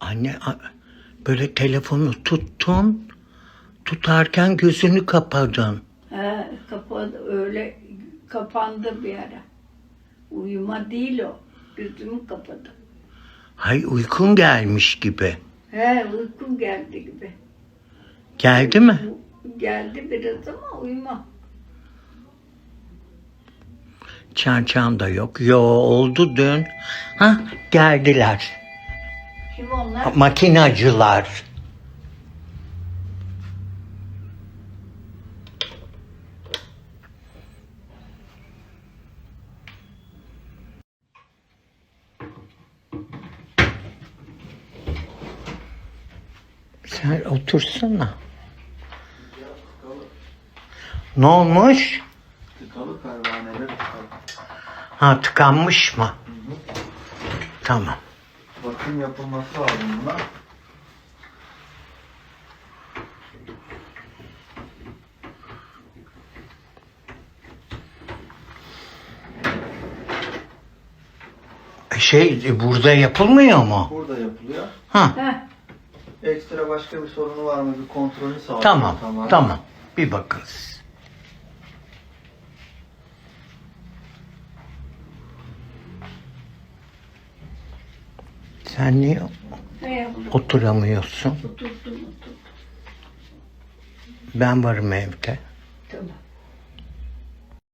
Anne böyle telefonu tuttun. Tutarken gözünü kapadın. He, kapadı öyle kapandı bir ara. Uyuma değil o. Gözümü kapadı. Hay uykun gelmiş gibi. He uykum geldi gibi. Geldi mi? Geldi biraz ama uyuma. Çançan da yok. Yo oldu dün. Ha geldiler. Kim onlar? Makinacılar. Sen otursana. Ne olmuş? Tıkalı pervaneler tıkalı. Ha tıkanmış mı? Tamam. Bakım yapılması lazım buna. Şey burada yapılmıyor mu? Burada yapılıyor. Ha Heh, Ekstra başka bir sorunu var mı? Bir kontrolünü sağlıyor. tamam tamam. Bir bakın siz. Sen niye oturamıyorsun? Oturdum oturdum. Ben varım evde. Tamam.